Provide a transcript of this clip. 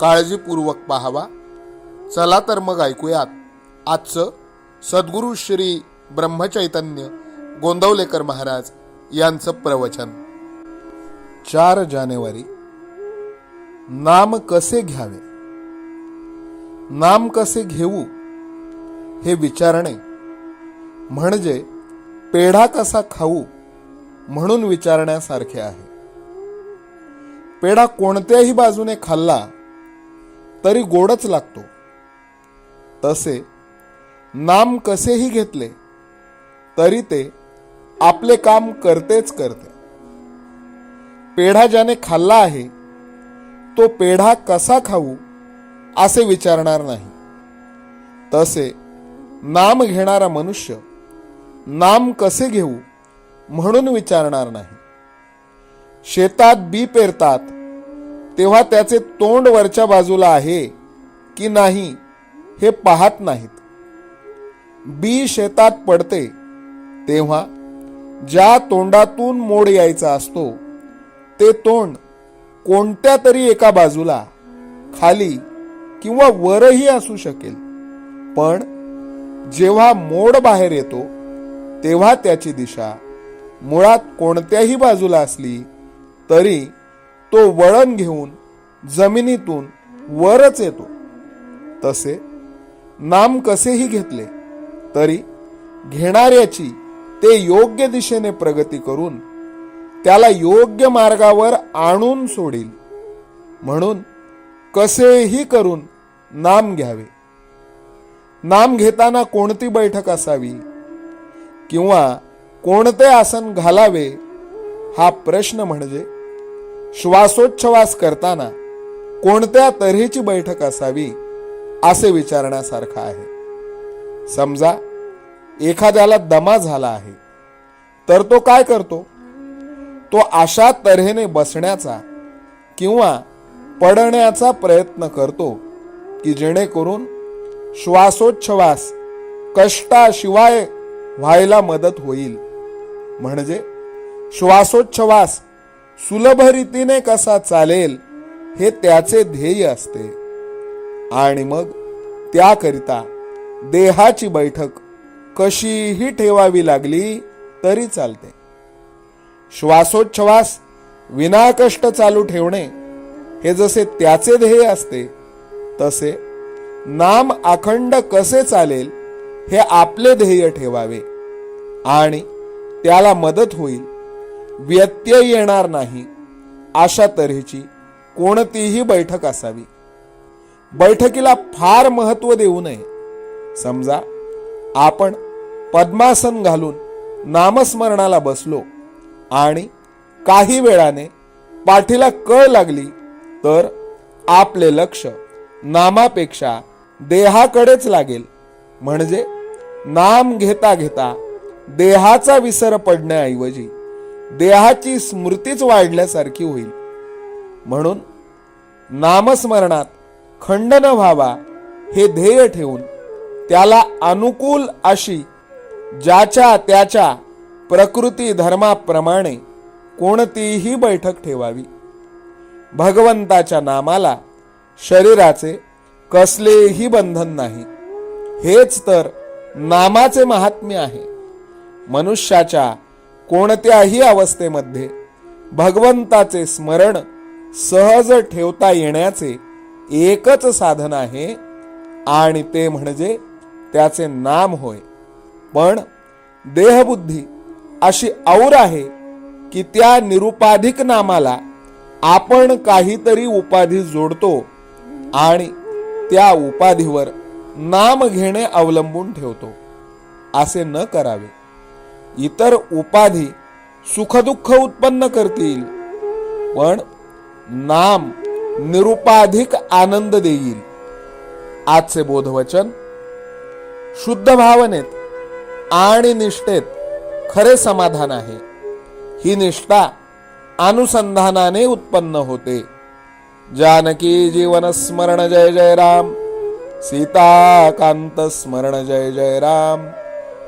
काळजीपूर्वक पाहावा. चला तर मग ऐकूयात. आजचं सद्गुरू श्री ब्रह्मचैतन्य गोंदवलेकर महाराज यांचं प्रवचन. चार जानेवारी. नाम कसे घ्यावे? नाम कसे घेऊ? हे विचारणे. म्हणजे पेढा कसा खाऊ? म्हणून विचारण्यासारखे आहे. पेढा कोणत्याही बाजूने खाल्ला तरी गोडच लागतो. तसे नाम कसेही घेतले तरी ते आपले काम करतेच करते. पेढा ज्याने खाल्ला आहे तो पेढा कसा खाऊ असे विचारणार नाही. तसे नाम घेणारा मनुष्य नाम कसे घेऊ म्हणून विचारणार नाही. शेतात बी पेरतात तेव्हा त्याचे तोंड वरच्या बाजूला आहे की नाही हे पाहत नाहीत. बी शेतात पडते तेव्हा ज्या तोंडातून मोड यायचा असतो ते तोंड कोणत्या तरी एका बाजूला खाली किंवा वरही असू शकेल. पण जेव्हा मोड बाहेर येतो तेव्हा त्याची दिशा मुळात कोणत्याही बाजूला असली तरी तो वळण घेऊन जमिनीतून वरच येतो. तसे नाम कसेही घेतले तरी घेणाऱ्याची ते योग्य दिशेने प्रगती करून त्याला योग्य मार्गावर आणून सोडील. म्हणून कसेही करून नाम घ्यावे. नाम घेताना कोणती बैठक असावी किंवा कोणते आसन घालावे हा प्रश्न म्हणजे श्वासोच्छवास करताना कोणत्या तऱ्हेची बैठक असावी असे विचारण्यासारखं आहे. समजा एखाद्याला दमा झाला आहे तर तो काय करतो? तो अशा तऱ्हेने बसण्याचा किंवा पडण्याचा प्रयत्न करतो की जेणेकरून श्वासोच्छवास कष्टाशिवाय व्हायला मदत होईल. म्हणजे श्वासोच्छवास सुलभ रीतीने कसा चालेल हे त्याचे ध्येय असते. आणि मग त्याकरिता देहाची बैठक कशीही ठेवावी लागली तरी चालते. श्वासोच्छवास विनाकष्ट चालू ठेवणे हे जसे त्याचे ध्येय असते तसे नाम अखंड कसे चालेल हे आपले ध्येय ठेवावे आणि त्याला मदत होईल व्यत्यय येणार नाही. अशा तऱ्हेची कोणतीही बैठक असावी. बैठकीला फार महत्त्व देऊ नये. समजा आपण पद्मासन घालून नामस्मरणाला बसलो आणि काही वेळाने पाठीला कळ लागली तर आपले लक्ष नामापेक्षा देहाकडेच लागेल. म्हणजे नाम घेता घेता देहाचा विसर पडण्याऐवजी देहाची स्मृतीच वाढल्यासारखी होईल. म्हणून नामस्मरणात खंड न व्हावा हे ध्येय ठेवून त्याला अनुकूल अशी ज्याच्या त्याच्या प्रकृती धर्माप्रमाणे कोणतीही बैठक ठेवावी. भगवंताच्या नामाला शरीराचे कसलेही बंधन नाही. हेच तर नामाचे महात्म्य आहे. मनुष्याच्या कोणत्याही अवस्थेमध्ये भगवंताचे स्मरण सहज ठेवता येण्याचे एकच साधन आहे आणि ते म्हणजे त्याचे नाम होय. पण देहबुद्धी अशी और आहे की त्या निरुपाधिक नामाला आपण काहीतरी उपाधी जोडतो आणि त्या उपाधीवर नाम घेणे अवलंबून ठेवतो. असे न करावे. इतर उपाधी सुखदुःख उत्पन्न करतील. पण नाम निरुपाधिक आनंद देईल. आजचे बोधवचन शुद्ध भावनेत आणि निष्ठेत खरे समाधान आहे. ही निष्ठा अनुसंधानाने उत्पन्न होते. जानकी जीवन स्मरण जय जय राम. सीता कांत स्मरण जय जय राम.